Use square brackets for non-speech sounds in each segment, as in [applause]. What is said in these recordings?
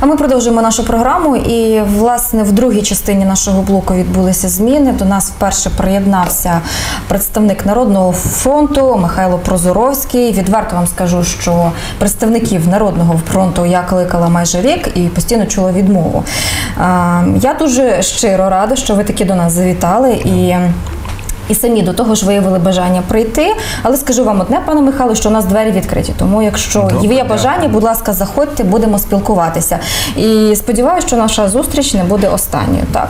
А ми продовжуємо нашу програму. І власне в другій частині нашого блоку відбулися зміни. До нас вперше приєднався представник Народного фронту Михайло Прозоровський. Відверто вам скажу, що представників Народного фронту я кликала майже рік і постійно чула відмову. Я дуже щиро рада, що ви таки до нас завітали і. І самі до того ж виявили бажання прийти. Але скажу вам одне, пане Михайло, що у нас двері відкриті. Тому, якщо Добре, є бажання, будь ласка, заходьте, будемо спілкуватися. І сподіваюся, що наша зустріч не буде останньою. Так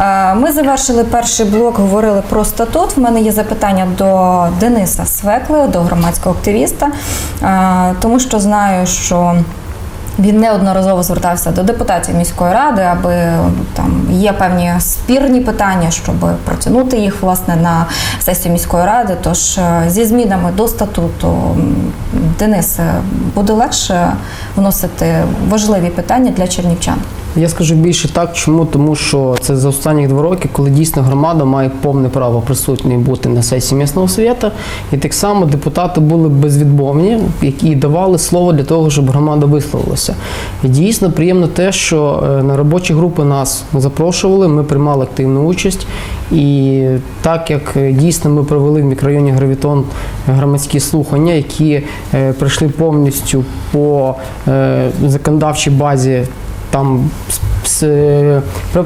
Е, ми завершили перший блок, говорили про статут. В мене є запитання до Дениса Свекли, до громадського активіста, Е, тому що знаю, що. Він неодноразово звертався до депутатів міської ради, аби там є певні спірні питання, щоб протягнути їх власне на сесію міської ради. Тож е, зі змінами до статуту Денис буде легше вносити важливі питання для чернівчан. Я скажу більше так, чому? Тому що це за останні два роки, коли дійсно громада має повне право присутньою бути на сесії місного свята, і так само депутати були безвідмовні, які давали слово для того, щоб громада висловилася. І дійсно приємно те, що е, на робочі групи нас запрошували, ми приймали активну участь. І так як е, дійсно ми провели в мікрорайоні Гравітон громадські слухання, які е, пройшли повністю по законодавчій базі там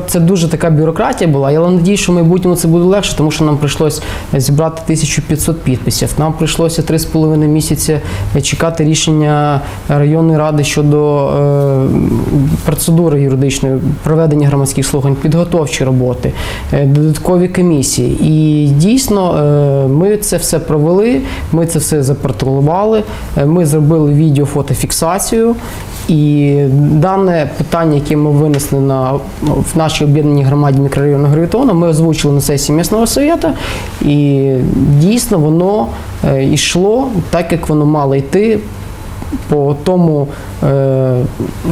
це дуже така бюрократія була. Я надію, що в майбутньому це буде легше, тому що нам прийшлося зібрати 1500 підписів. Нам прийшлося 3,5 місяці чекати рішення районної ради щодо е, процедури юридичної проведення громадських слухань, підготовчі роботи, е, додаткові комісії. І дійсно е, ми це все провели, ми це все запротоколували, е, ми зробили відео-фотофіксацію. І дане питання, яке ми винесли на в нашій об'єднаній громаді мікрорайону Гравітона, ми озвучили на сесії місного совєту, і дійсно воно е, йшло так, як воно мало йти. По тому,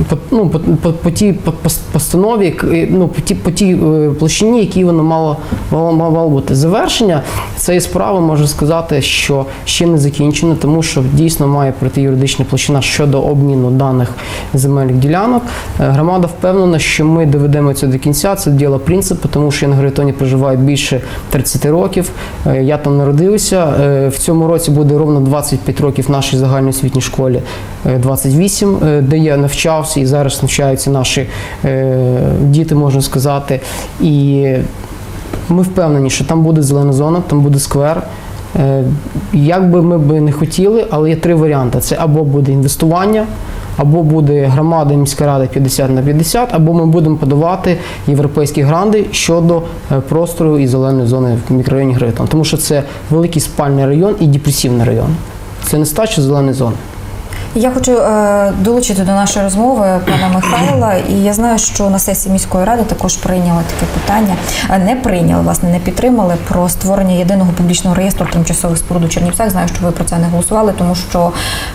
по, ну, по, по, по тій по- по- постанові, ну, по тій, по тій е, площині, якій воно мало, мало, мало бути. Завершення цієї справи можу сказати, що ще не закінчено, тому що дійсно має пройти юридична площина щодо обміну даних земельних ділянок. Е, Громада впевнена, що ми доведемо це до кінця. Це діло принципу, тому що я на Гравітоні проживаю більше 30 років. Е, Я там народився. Е, В цьому році буде ровно 25 років нашій загальноосвітній школі. е, 28, е, де я навчався і зараз навчаються наші е, діти, можна сказати. І ми впевнені, що там буде зелена зона, там буде сквер. Е, Як би ми би не хотіли, але є три варіанти: це або буде інвестування, або буде громада міська рада 50 на 50, або ми будемо подавати європейські гранди щодо е, простору і зеленої зони в мікрорайоні Гритон. Тому що це великий спальний район і депресивний район. Це нестача зеленої зони. Я хочу е, долучити до нашої розмови пана Михайла, і я знаю, що на сесії міської ради також прийняли таке питання. Е, Не прийняли, власне, не підтримали про створення єдиного публічного реєстру тимчасових споруд у Чернівцях. Знаю, що ви про це не голосували, тому що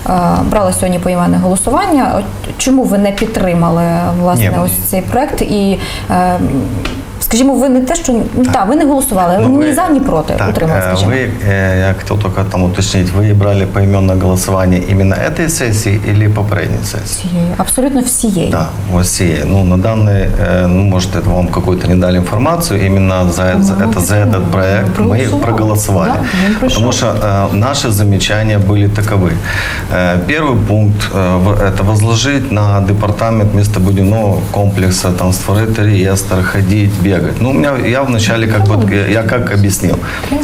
е, брали сьогодні поіменне голосування. Чому ви не підтримали власне Ні, ось цей проект? І е, скажімо, ви не те, що ну, так, ви не голосували, Ну, ні вы- за, ні проти Так, утримали, э, скажімо. вы, э, я хотел только там уточнить, вы брали поименное голосование именно этой сессии или по предыдущей сессии? Всієї, абсолютно всієї. Да, вот все. Ну, на данный, э, ну, может, это вам какую-то не дали информацию, именно за, Ну, за- это, за этот проект мы проголосовал. проголосовали. Да, он пришел. Потому что э, наши замечания были таковы. Э, первый пункт э, в- это возложить на департамент местобудивного комплекса, там, створить реестр, ходить, Бегать. Ну, у меня, я вначале, как вот, я- как объяснил.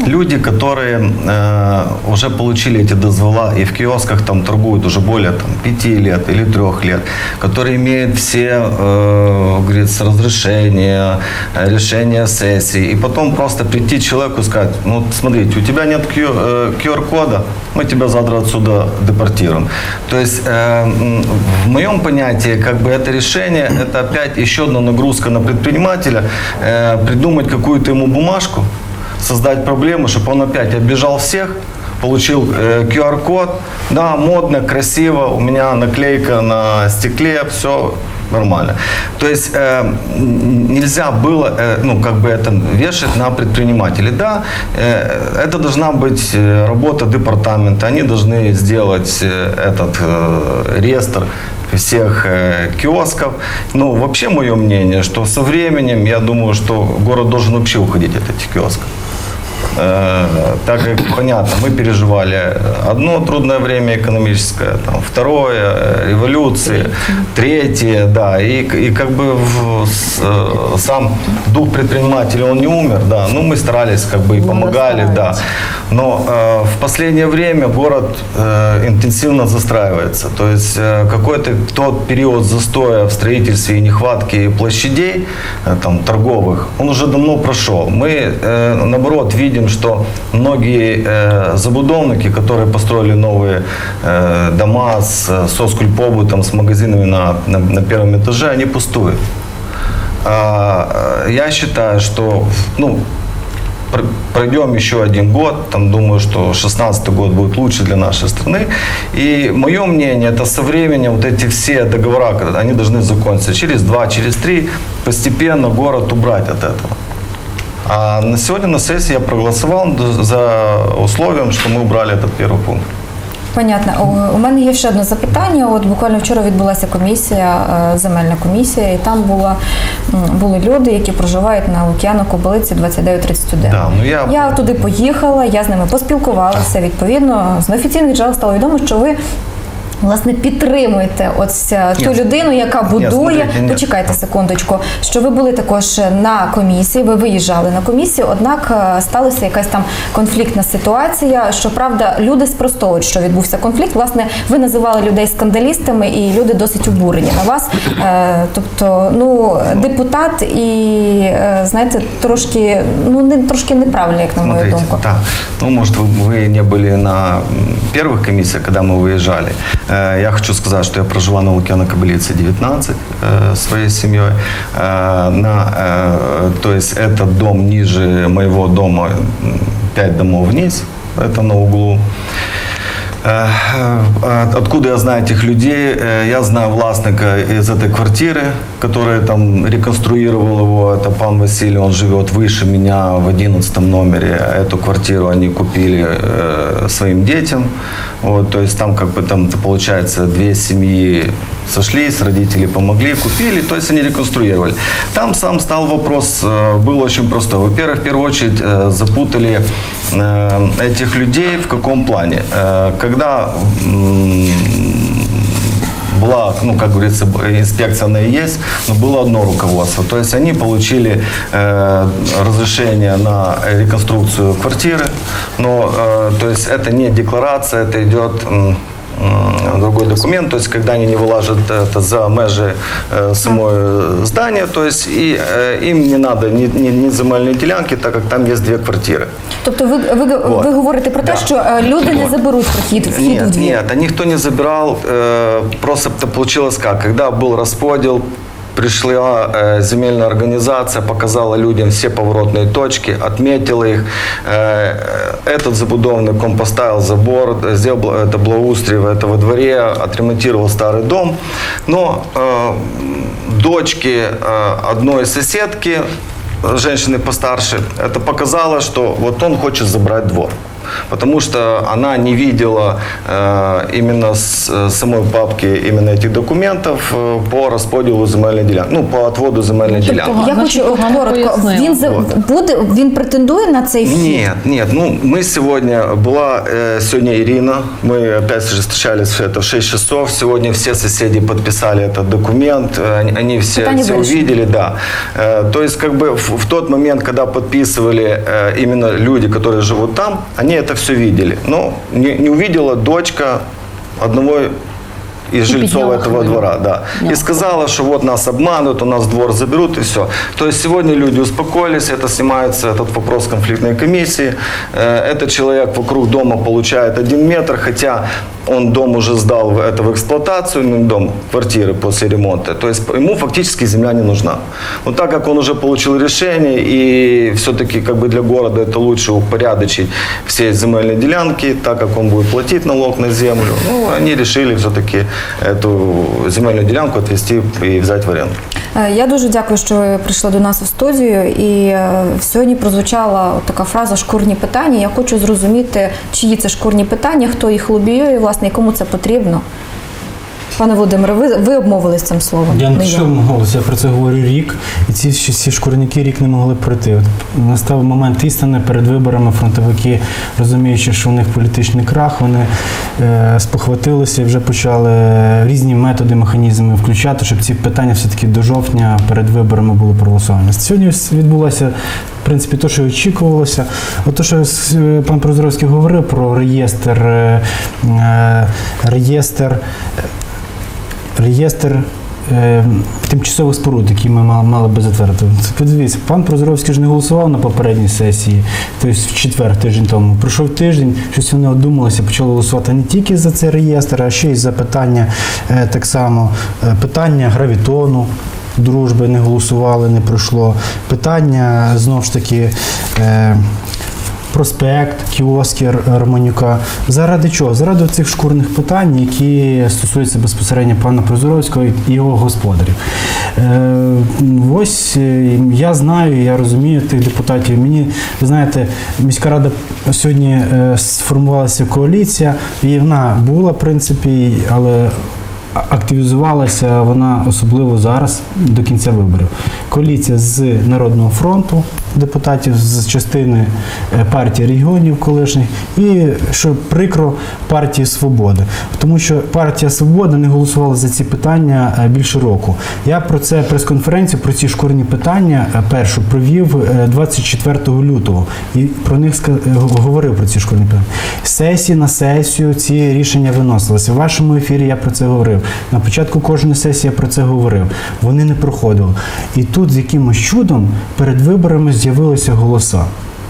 Люди, которые э, уже получили эти дозвола и в киосках там торгуют уже более там, пяти лет или трех лет, которые имеют все, э, говорится, разрешения, э, решения сессии, и потом просто прийти человеку и сказать, ну, смотрите, у тебя нет Q- э, QR-кода, мы тебя завтра отсюда депортируем. То есть э, в моем понятии, как бы это решение, это опять еще одна нагрузка на предпринимателя, э, придумать какую-то ему бумажку, создать проблему, чтобы он опять оббежал всех, получил э, QR-код, да, модно, красиво, у меня наклейка на стекле, все нормально. То есть э, нельзя было, э, ну, как бы это вешать на предпринимателей. Да, э, это должна быть э, работа департамента, они должны сделать э, этот э, реестр всех э, киосков. Ну, вообще мое мнение, что со временем, я думаю, что город должен вообще уходить от этих киосков. Э, так как, понятно, мы переживали одно трудное время экономическое, там, второе, э, революции, третье, да, и, и как бы в- с- э, сам дух предпринимателя, он не умер, да, ну мы старались, как бы и помогали, да, но э, в последнее время город э, интенсивно застраивается, то есть э, какой-то тот период застоя в строительстве и нехватки площадей, э, там, торговых, он уже давно прошел. Мы, э, наоборот, видим, что многие э, забудовники, которые построили новые э, дома с э, соцкульпобытом, с магазинами на, на, на первом этаже, они пустуют. А, э, я считаю, что ну, пр- пройдем еще один год, там думаю, что 16 год будет лучше для нашей страны. И мое мнение, это со временем вот эти все договора, они должны закончиться через два, через три, постепенно город убрать от этого. А на сегодня на сессии я проголосовал за условием, что мы убрали этот первый пункт. Понятно. У- У мене є ще одне запитання. От буквально вчора відбулася комісія, е, земельна комісія, і там була, м, були люди, які проживають на Лук'яну Кобилиці 2931. Да, ну я- я туди поїхала, я з ними поспілкувалася. Відповідно, з неофіційних джерел стало відомо, що ви. Власне, підтримуєте ось е, ту Ні, людину, яка будує. смотрите, ні. Почекайте секундочку, що ви були також на комісії, ви виїжджали на комісію, однак е, сталася якась там конфліктна ситуація. Щоправда, люди спростовують, що відбувся конфлікт. Власне, ви називали людей скандалістами, і люди досить обурені на вас. Е, Тобто, ну депутат і е, знаєте, трошки ну не трошки неправильно, як на мою Смотрите, думку. да. Ну, может, вы, вы не были на м, первых комиссиях, когда мы выезжали. Э, Я хочу сказать, что я проживал на Лукьяна Кобылице 19 э, своей семьей. На, то есть этот дом ниже моего дома, 5 домов вниз, это на углу. Откуда я знаю этих людей? Я знаю властника из этой квартиры, который там реконструировал его. Это пан Василий, он живет выше меня в 11 номере. Эту квартиру они купили э, своим детям. Вот, то есть там как бы там получается две семьи сошлись, родители помогли, купили, то есть они реконструировали. Там сам стал вопрос, э, был очень простой. Во-первых, в первую очередь э, запутали э, этих людей в каком плане? Э, Когда м, была, ну, как говорится, б- инспекция она и есть, но было одно руководство. То есть они получили э, разрешение на реконструкцию квартиры, но э, то есть это не декларация, это идет м, м, другой документ, то есть когда они не вылажат это за межи э, самое здание, то есть и э, им не надо ни, ни, ни земельные делянки, так как там есть две квартиры. Тобто, ви, ви, Вот. ви говорите про те, Да. що е, люди не заберуть вхід, вхід у Нет, двір. нет, а никто не забирал. э, Просто это получилось как? Когда был расподел, пришла э, земельная организация, показала людям все поворотные точки, отметила их. Э, Этот забудовник, он поставил забор, э, сделал бла- это благоустрие это во дворе, отремонтировал старый дом. Но э, дочки э, одной соседки, э, женщины постарше, это показало, что вот он хочет забрать двор. Потому что она не видела э, именно с э, самой папки именно этих документов э, по расподілу земельної ділянки, ну по отводу земельної Тобто ділянки. Я Значить, хочу от погано коротко. пояснила. Він за Вот. буде, він претендує на цей вхід. Нет, нет, ну мы сегодня, была э, сегодня Ирина, мы опять же встречались это в 6 часов, сегодня все соседи подписали этот документ, э, они, они все, Питание все вырешено. увидели, да. Э, то есть как бы в, в тот момент, когда подписывали э, именно люди, которые живут там, они это все видели, но не, не увидела дочка одного из жильцов этого двора, да. И сказала, что вот нас обманут, у нас двор заберут и все. То есть сегодня люди успокоились, это снимается этот вопрос конфликтной комиссии. Э, Этот человек вокруг дома получает один метр, хотя он дом уже сдал в- это в эксплуатацию, ну, дом, квартиры после ремонта. То есть ему фактически земля не нужна. Но так как он уже получил решение, и все-таки как бы для города это лучше упорядочить все земельные делянки, так как он будет платить налог на землю, ну, они решили все-таки эту земельную делянку отвести и взять в аренду. Е, Я дуже дякую, що ви прийшли до нас у студію. І е, сьогодні прозвучала така фраза шкурні питання. Я хочу зрозуміти, чиї це шкурні питання, хто їх лобіює, власне, і кому це потрібно. Пане Володимире, ви, ви обмовились цим словом. Я не що голос, я про це говорю рік, і ці всі шкурники рік не могли пройти. От настав момент істини перед виборами. Фронтовики, розуміючи, що у них політичний крах, вони е, спохватилися і вже почали різні методи, механізми включати, щоб ці питання все-таки до жовтня перед виборами були проголосовані. Сьогодні відбулося. В принципі, те, що очікувалося. От те, що е, пан Прозоровський говорив про реєстр, е, е, реєстр реєстр е, тимчасових споруд, які ми мали, мали би затвердити. Подивіться, пан Прозоровський ж не голосував на попередній сесії, тобто в четвер тиждень тому. Пройшов тиждень, щось вони одумалися, почали голосувати не тільки за цей реєстр, а ще й за питання е, так само е, питання гравітону. Дружби не голосували, не пройшло. Питання знову ж таки. Проспект, кіоски Романюка. Заради чого? Заради цих шкурних питань, які стосуються безпосередньо пана Прозоровського і його господарів. Е, ось е, я знаю, я розумію тих депутатів. Мені, ви знаєте, міська рада сьогодні е, сформувалася коаліція, і вона була, в принципі, але активізувалася вона особливо зараз до кінця виборів. Коаліція з Народного фронту, депутатів з частини е, партії регіонів колишніх, і що прикро партії Свободи. Тому що партія Свобода не голосувала за ці питання е, більше року. Я про це прес-конференцію, про ці шкурні питання е, першу провів е, 24 лютого і про них говорив про ці шкурні питання. Сесії на сесію ці рішення виносилися. В вашому ефірі я про це говорив. На початку кожної сесії я про це говорив. Вони не проходили. І тут з якимось чудом перед виборами з'явилися голоса.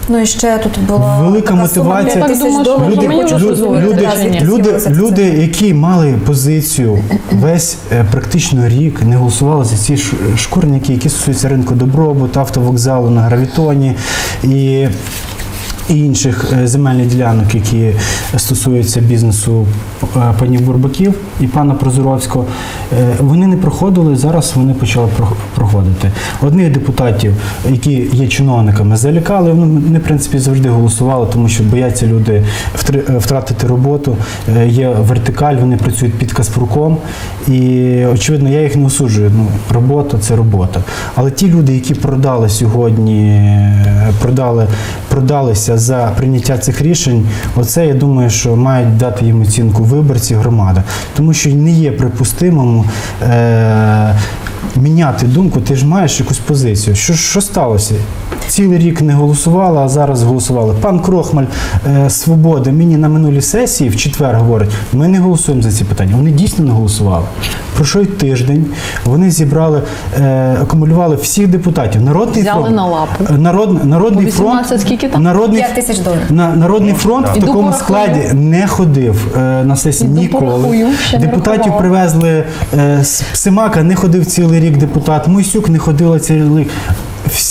Ну і ще тут була Велика мотивація. Люди, люди, люди, люди, люди, які мали позицію весь е, практично рік, не голосували за ці шкурники, які стосуються ринку добробут, автовокзалу на гравітоні і. І інших е, земельних ділянок, які стосуються бізнесу е, панів Бурбаків і пана Прозоровського, е, вони не проходили. Зараз вони почали проходити. Одних депутатів, які є чиновниками, залякали. Вони в принципі завжди голосували, тому що бояться люди втратити роботу. Є вертикаль, вони працюють під Каспруком. І очевидно, я їх не осуджую. Ну, робота це робота. Але ті люди, які продали сьогодні, продали, продалися за прийняття цих рішень, оце я думаю, що мають дати їм оцінку виборці громада, Тому що не є припустимому. е, міняти думку, ти ж маєш якусь позицію. Що, що сталося? Цілий рік не голосували, а зараз голосували. Пан Крохмаль е, Свободи мені на минулій сесії в четвер говорить: ми не голосуємо за ці питання. Вони дійсно не голосували. Пройшов тиждень, вони зібрали, е, акумулювали всіх депутатів. Народний Взяли фронт, на лапу. е, Народ, народний По 18 фронт, скільки там? Народний, 5 тисяч доларів. на, Народний фронт в Іду такому порахую. складі не ходив е, на сесії Іду ніколи. порахую, ще не Депутатів рахувала. привезли е, з Псимака, не ходив цілий рік депутат. Мойсюк не ходила цілий рік.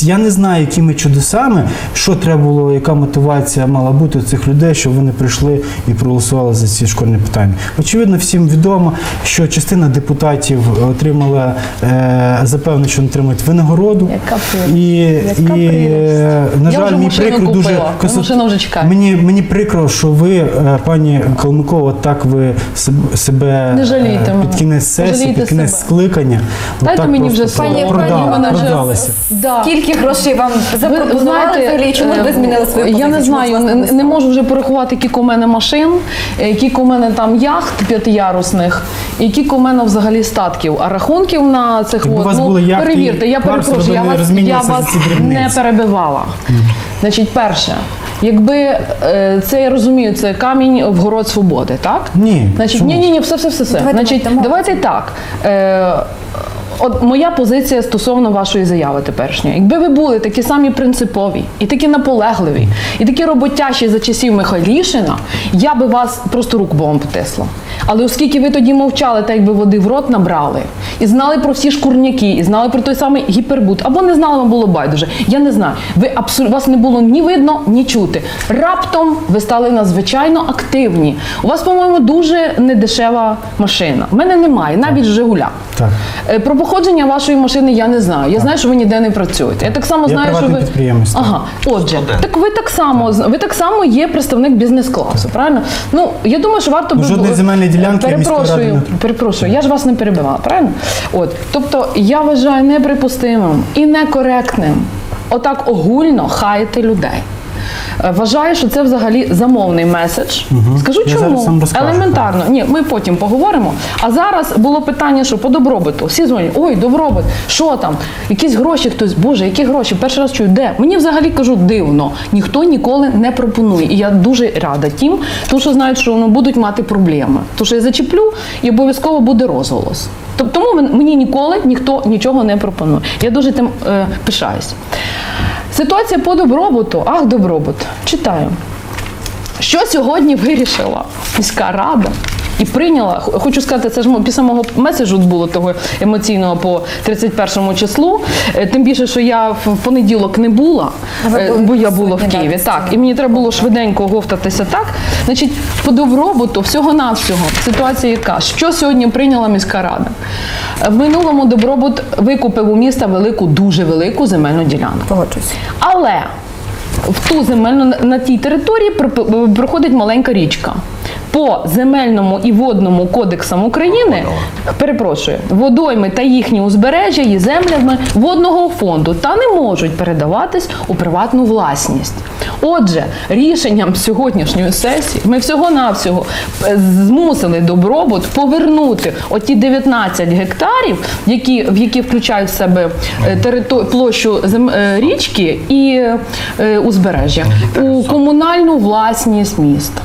Я не знаю, якими чудесами, що треба було, яка мотивація мала бути у цих людей, щоб вони прийшли і проголосували за ці школьні питання. Очевидно, всім відомо, що частина депутатів отримала е, запевнено, що вони отримують винагороду. Яка. І, Яка і прелість. е, на жаль, мені прикро дуже. Мені, мені прикро, що ви, е, пані Калмикова, так ви себе Не жалійте е, під кінець сесії, під кінець себе. скликання. Дайте мені вже. Пані- пані, мене вже. Да. Скільки грошей вам запропонували взагалі? Чому ви е, змінили свою позицію? Я не знаю, не, не не можу вже порахувати, які у мене машин, е, які у мене там яхт п'ятиярусних, і які у мене взагалі статків. А рахунків на цих Якби у вас ну, були яхти перевірте, я Марс, перепрошую, я вас, я розмінювалися за вас ці дрібниці. не перебивала. Значить, перше, якби е, це я розумію, це камінь в город свободи, так? Ні, Значить, чому? ні, ні, ні, все, все, все, все. Давайте Значить, давайте так. Е, От моя позиція стосовно вашої заяви теперішньої. Якби ви були такі самі принципові, і такі наполегливі, і такі роботящі за часів Михайлішина, я би вас просто рук богом потисла. Але оскільки ви тоді мовчали, так якби води в рот набрали, і знали про всі шкурняки, і знали про той самий гіпербут, або не знали, вам було байдуже. Я не знаю. Ви абсолютно вас не було ні видно, ні чути. Раптом ви стали надзвичайно активні. У вас, по-моєму, дуже недешева машина. У мене немає, навіть Жигуля. Так. Походження вашої машини я не знаю. Я знаю, що ви ніде не працюєте. Я так само Я знаю, що ви підприємець, так. Ага, отже, Студент. так ви так само ви так само є представник бізнес-класу, правильно? Ну я думаю, що варто Ну, би жодної земельної ділянки міської ради перепрошую. Я ж вас не перебивала, правильно? От, тобто я вважаю неприпустимим і некоректним отак огульно хаяти людей. Е, Вважаю, що це взагалі замовний меседж. Скажу Я зараз чому вам розкажу. елементарно. Ні, ми потім поговоримо. А зараз було питання, що по добробуту. Всі дзвонять, ой, добробут, що там? Якісь гроші хтось, боже, які гроші? Перший раз чую, де? Мені взагалі кажу дивно. Ніхто ніколи не пропонує. І я дуже рада тим, тому що знають, що ну, будуть мати проблеми. Тому що я зачеплю і обов'язково буде розголос. Тоб- Тому мені ніколи ніхто нічого не пропонує. Я дуже тим е, пишаюсь. Ситуація по добробуту. Ах, добробут. Читаю. Що сьогодні вирішила міська рада і прийняла, хочу сказати, це ж після мого меседжу було того емоційного по 31 числу. Е, Тим більше, що я в понеділок не була, е, бо я була в Києві. Так, і мені треба було швиденько говтатися так. Значить, по добробуту всього-навсього ситуація яка? Що сьогодні прийняла міська рада? В минулому добробут викупив у міста велику, дуже велику земельну ділянку. Погоджуюсь. Але в ту земельну на тій території проходить маленька річка. По земельному і водному кодексам України, перепрошую, водойми та їхні узбережжя є землями водного фонду та не можуть передаватись у приватну власність. Отже, рішенням сьогоднішньої сесії ми всього-навсього е, змусили добробут повернути оті 19 гектарів, які, в які включають в себе е, терито- площу зем- е, річки і узбережжя у комунальну власність міста.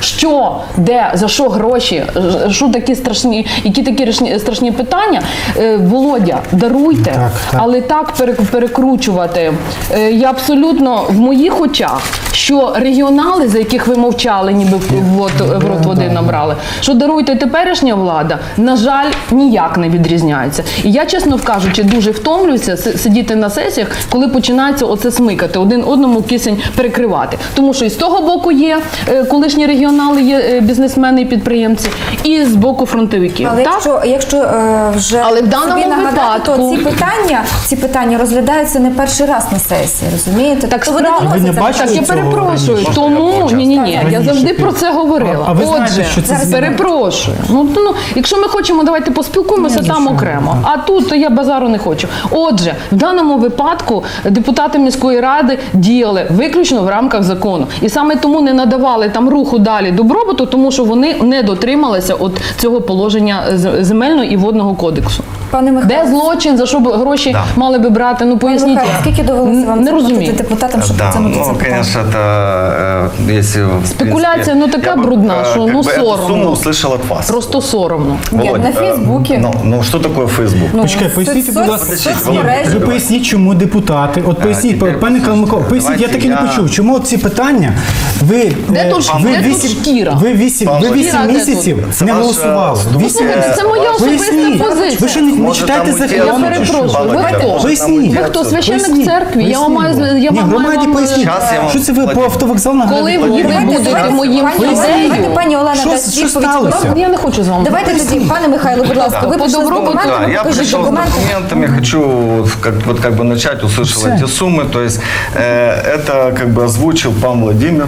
Що, де, за що гроші, що такі страшні, які такі страшні питання? Е, Володя, даруйте, Так, так. але так перекручувати. Е, Я абсолютно в моїх очах, що регіонали, за яких ви мовчали, ніби в, рот води набрали, що даруйте теперішня влада, на жаль, ніяк не відрізняється. І я, чесно кажучи, дуже втомлююся сидіти на сесіях, коли починається оце смикати, один одному кисень перекривати. Тому що і з того боку є е, колишні регіонали, є е, бізнесмени і підприємці, і з боку фронтовиків. Але так? якщо, якщо е, вже Але в даному собі нагадати, випадку- то ці питання, ці питання розглядаються не перший раз на сесії, розумієте? Так Тобто справа- вони Ви не бачили Так, я перепрошую. раніше? Тому ні, ні, ні. Я завжди про це говорила. А- а ви знаєте, Отже, що це зараз перепрошую. Ну, ну, якщо ми хочемо, давайте поспілкуємося там що? окремо. А тут я базару не хочу. Отже, в даному випадку депутати міської ради діяли виключно в рамках закону, і саме тому не надавали там руху далі добробуту, тому що вони не дотрималися от цього положення земельного і водного кодексу. Пане Михайло, Де злочин, за що б гроші Да. мали би брати? Ну пане поясніть. Михайло, як? скільки довелося вам не заплатити розумію. депутатам, щоб Да, потягнути це ну, питання? конечно, это, э, если... в Спекуляция, принципе, ну, такая я бы, брудна, э, что, как ну, бы эту соромно. сумму услышал от вас. Просто соромно. Ні, Володь, на э, Фейсбуке. Ну, ну, что такое Facebook? Ну, Почекай, соц- поясніть, будь соц- ласка. соцмережі. Ви поясніть, чому депутати. От поясніть, тепер пане Калмико, поясніть, я давайте так і не я- почув. Чому ці питання ви, Де е, тут- ви де тут вісім, шкіра? ви вісім, ви Павло, вісім шкіра де місяців Це не ваша голосували? думка. Вісім Слухайте, це моя особиста Поясніть. позиція. Ви що не, не Може, читаєте там закони? Я Ну, чи що? перепрошую, ви Володя, хто? може, Поясніть. Ви хто, священник Поясніть. церкви? Я вам маю Поясніть. я Ні, вам маю громаді вам, поясніть. Щас я вам Що це ви по Володя. автовокзалу Коли нагадаєте? ви Давайте, будете давайте, моїм пані Олена, ідею. давайте пані Олена Що- дасть що відповідь. сталося? Я не хочу з вами. Давайте тоді, пане Михайло, будь ласка, ви По прийшли з добробуту, документами, Да, я покажіть пришел с документи. документами, хочу вот как, вот как бы начать, услышал Все. эти суммы. То есть э, это как бы озвучил пан Владимир,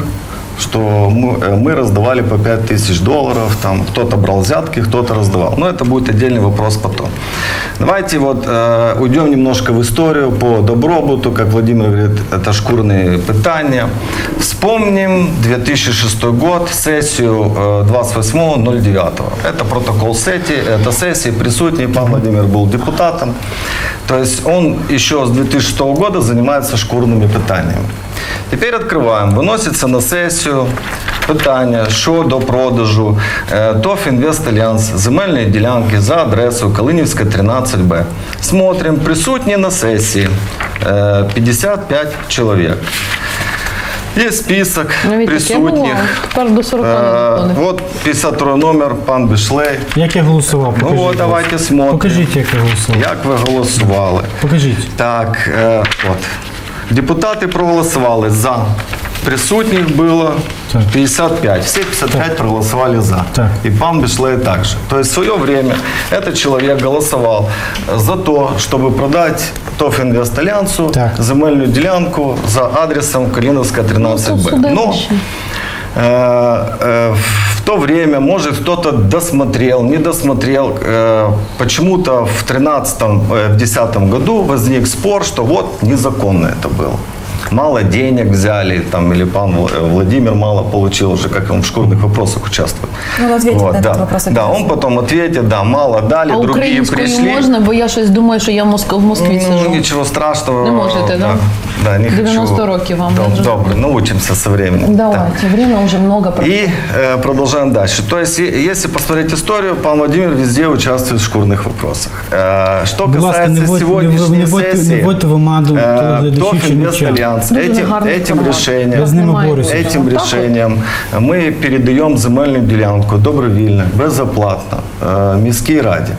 что мы, э, мы раздавали по 5 тысяч долларов, там кто-то брал взятки, кто-то раздавал. Но это будет отдельный вопрос потом. Давайте вот э, уйдем немножко в историю по добробуту, как Владимир говорит, это шкурные питания. Вспомним 2006 год, сессию э, 28.09. Это протокол сессии, это сессии, присутний, пан Владимир был депутатом. То есть он еще с 2006 года занимается шкурными питаннями. Теперь открываем. Виноситься на сесію питання щодо продажу е, ТОВ «Інвест Альянс» земельної ділянки за адресою Калинівська, 13Б. Смотрим, присутні на сесії е, 55 чоловік. Є список Навіть присутніх. Тепер до 40 не Е. Вот 52 номер, пан Бішлей. Як я голосував? Ну от давайте смотрим. Покажіть, як я голосував. Як ви голосували? Покажіть. Так, е, от. Депутати проголосували за Присутних было Так. 55. Все 55 проголосовали за. Так. И пан Бишлей также. То есть в свое время этот человек голосовал за то, чтобы продать ТОВ Инвестальянсу земельную делянку за адресом Калиновская 13Б. Ну, Но э, э, то время, может, кто-то досмотрел, не досмотрел. э, Почему-то в 13 в 10 году возник спор, что вот незаконно это было. Мало денег взяли, там, или пан Вла- Владимир мало получил уже, как он в шкурных вопросах участвует. Ну, он ответит на этот да. вопрос Да, он обязательно. потом ответит, да, мало дали, А другие українською пришли. можна, бо я щось думаю, що я в Моск- в Москві Ну, сижу. ничего страшного. Не можете, да? Да, не 90 хочу. років вам, Доб- даже. Добре, научимся со временем. Так. Давайте, время уже много прошло. И э, продолжаем дальше. То есть, е- если посмотреть историю, пан Владимир везде участвует в шкурных вопросах. Э, что Будь ласка, касается не вводь- не сегодняшней вводь- не вводь- сессии, не вводьте в оману э, телеглядачів ТОВ чи Инвест мовчати. Альянс Дуже этим, гарний этим формат. решением, Я з ними Немає борюся. більше. этим Так от? решением мы передаем земельну ділянку добровільно, безоплатно э, міській раді.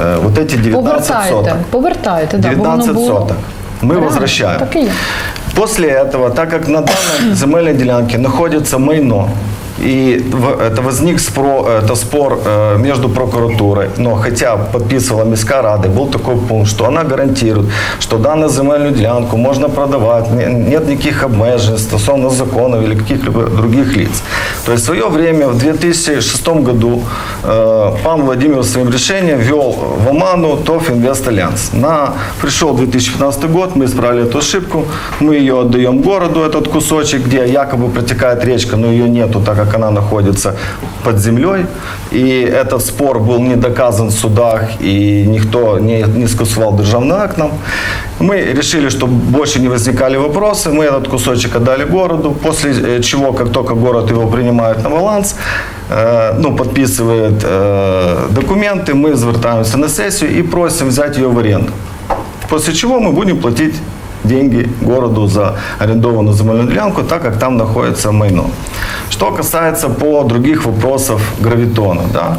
Э, вот эти 19 Повертайте, соток. повертайте, да, бо воно 19 було. соток. Мы Реально, возвращаем. Так і є. После этого, так как на данной земельной делянке находится майно, и в- это возник спро, это спор э, между прокуратурой, но хотя подписывала Міська Рада, был такой пункт, что она гарантирует, что данную земельную делянку можно продавать, не- нет никаких обмежень стосовно законов или каких-либо других лиц. То есть в свое время, в 2006 году, э, пан Владимир своим решением ввел в оману ТОВ Инвест Альянс. На, пришел 2015 год, мы исправили эту ошибку, мы ее отдаем городу, этот кусочек, где якобы протекает речка, но ее нету, так как она находится под землей. И этот спор был не доказан в судах, и никто не, не скусывал державный акт нам. Мы решили, чтобы больше не возникали вопросы, мы этот кусочек отдали городу, после э, чего, как только город его принимает на баланс, э, ну, подписывает э, документы, мы звертаемся на сессию и просим взять ее в аренду. После чего мы будем платить деньги городу за арендованную земельную делянку, так как там находится майно. Что касается по других вопросов гравитона, да,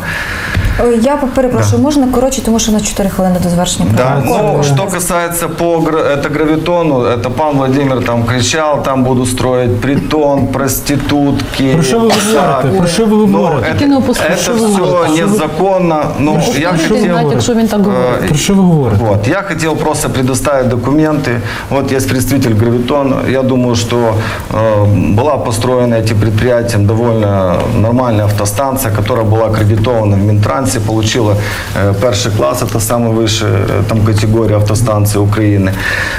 Е, Я перепрошую, можна коротше, тому що на 4 хвилини до завершення Да, програми. ну, что касается по гра- это гравитону, это пан Владимир там кричал, там буду строить притон, проститутки. Про що ви говорите? Про що ви Ну, говорите? это, Тільки не опускайте. это Що ви все говорите? незаконно. Ну, я Повторюйте, хотел... навіть якщо він так говорить. Э, Про що ви говорите? Вот. Я хотел просто предоставить документы. Вот есть представитель Гравитона. Я думаю, что э, была построена этим предприятием довольно нормальная автостанция, которая была аккредитована в Минтрансе, получила э, перший класс, это самая высшая э, там, категория автостанции Украины.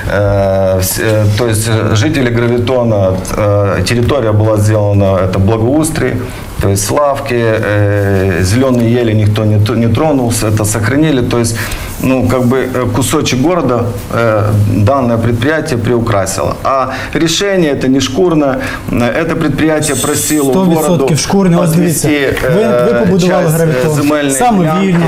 Э, э, то есть э, жители Гравитона, э, территория была сделана, это благоустрий, то есть лавки, э, зеленые ели никто не, не тронулся, это сохранили. То есть, ну, как бы э, кусочек города э, данное предприятие приукрасило. А решение это не шкурное, э, это предприятие просило у городу 100% шкурне. Ось дивіться, подвести, ви, ви э, побудували часть, э, гравітон земельної самовільно. ділянки.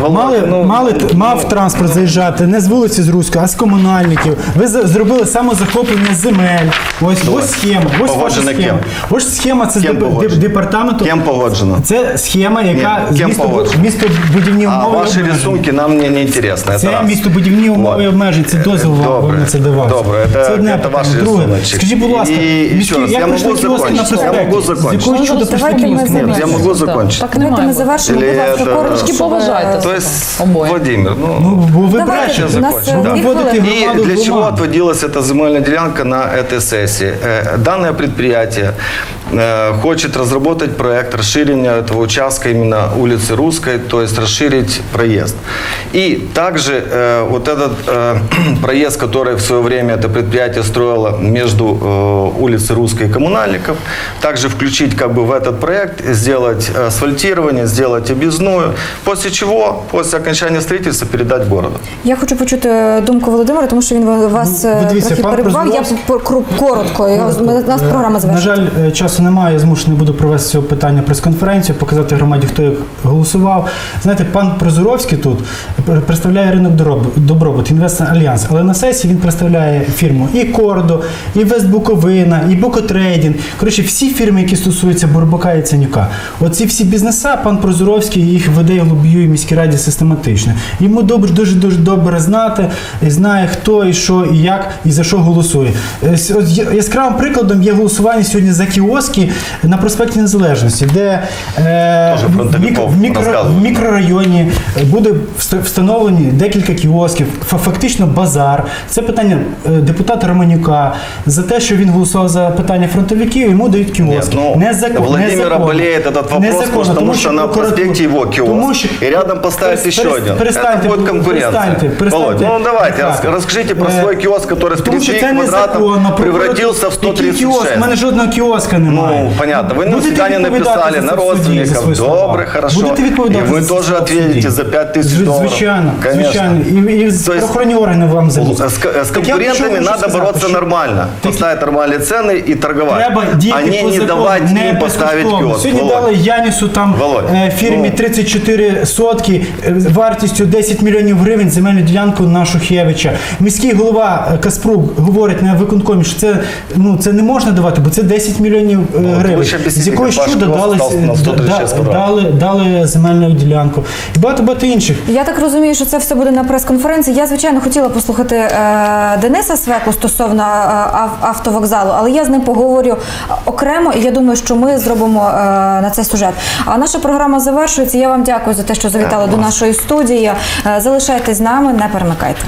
Володя, Мали, ну, мали, ну, мав ну, транспорт заїжджати не з вулиці з Руської, а з комунальників. Ви за- зробили самозахоплення земель. Ось, ось схема. Ось ваша Погоджено схема. ким? Ось схема це з Ким деп- деп- погоджено? департаменту. Кем погоджено? Це схема, яка Ні, з ким місто, погоджено? містобудівні А умови. ваші обмежень. рисунки нам не, не интересно. Це это раз. містобудівні умови Вот. обмежень, це дозвіл вам Добре, вам на це давався. добре, це- це одне це питання. ваш Друге, рисуночок. скажіть, будь ласка, І міські- ще раз, як я пройшли можу кіоски на закончити? Я проспекті? можу З закончити. якої чудо Давайте пройшли ми кіоски? завершимо. Нет, я могу закончить. Так Давайте ми немає. завершимо, Или будь ласка, это- коротко. Трошки щоб, е, поважайте. То есть, Обоє. Владимир, ну, Ну, бо ви Давайте, брешете. у нас закончим, е, да. дві Вводите хвилини. И громаду для в чего оману. отводилась эта земельная делянка на этой сессии? Э, Данное предприятие э, хочет разработать проект расширения этого участка именно улицы Русской, то есть расширить проезд. И также э, вот этот э, [clears throat] проезд, который в свое время это предприятие строило между э, улицей Русской и коммунальников, также включить как бы в этот проект, сделать асфальтирование, сделать объездную, после чего, после окончания строительства, передать городу. Я хочу почути думку Володимира, тому що він вас Ну, е, ви дивіться, трохи пан перебував. Я Прозоровський- по- кру- коротко. Я- У нас програма На завершена. жаль, е, часу немає, я змушений буду провести цього питання прес-конференцію, показати громаді, хто як голосував. Знаєте, пан Прозоровський тут представляє ринок добробут, інвестор Альянс, але на сесії він представляє фірму і Кордо, і Вестбуковина, і Букотрейдінг. Коротше, всі фірми, які стосуються Бурбака і Ценюка. Оці всі бізнеса, пан Прозоровський їх веде і лобіює в міській раді систематично. Йому добре, дуже дуже добре знати, і знає, хто і що, і як, і за що голосує. Е, Яскравим прикладом є голосування сьогодні за кіоски на проспекті Незалежності, де е, Тоже в, фронтовиков мікро, в, мікро, розказували. в мікрорайоні е, буде вст- встановлені декілька кіосків, фа- фактично базар. Це питання е, депутата Романюка за те, що він голосував за питання фронтовиків, йому дають кіоски. Нет, ну, Незакон- Владимира незаконно. болеет этот вопрос, Незаконно, потому что на прокуратура- проспекте его киоск, тому що- и рядом поставить Перес- еще перес- один. Перестаньте, Это будет конкуренция. Перестаньте, перестаньте. Володь, ну давайте, Так. рас- расскажите про Е, свой киоск, который с тому що 30 це квадратов незаконно. превратился в Який кіоск? 136. У мене жодного кіоска немає. Ну, понятно. Вы на Будете свидание відповідати написали за на це в суді, за родственников. свої слова? Добре, хорошо. Будете відповідати И вы за це тоже в суді? ответите за 5 тысяч Зв- долларов. Звичайно, Конечно. звичайно. І, і То есть правоохоронні органи вам залізуть. С, с Так я конкурентами хочу надо сказати, бороться що нормально. Так- Поставить нормальные цены и торговать. Треба діяти а не по не закону, давать не им поставить безкоштовно. киоск. Сьогодні Володь. дали Янісу там Володь, е, фірмі ну. 34 сотки е, вартістю 10 мільйонів гривень земельну ділянку на Шухевича. Міський голова е, Каспрук говорить на виконкомі, що це ну це не можна давати, бо це 10 мільйонів е, ви гривень. З якогось як ваш чуда дали, став на да- 136 да- квадратів. дали, дали земельну ділянку. І багато багато інших. Я так розумію, що це все буде на прес-конференції. Я звичайно хотіла послухати е, Дениса Свеку стосовно е, ав- автовокзалу, але я з ним поговорю окремо, і я думаю, що ми зробимо е, на цей сюжет. А наша програма завершується. Я вам дякую за те, що завітали до нашої студії. Е, залишайтесь з нами, не перемикайте.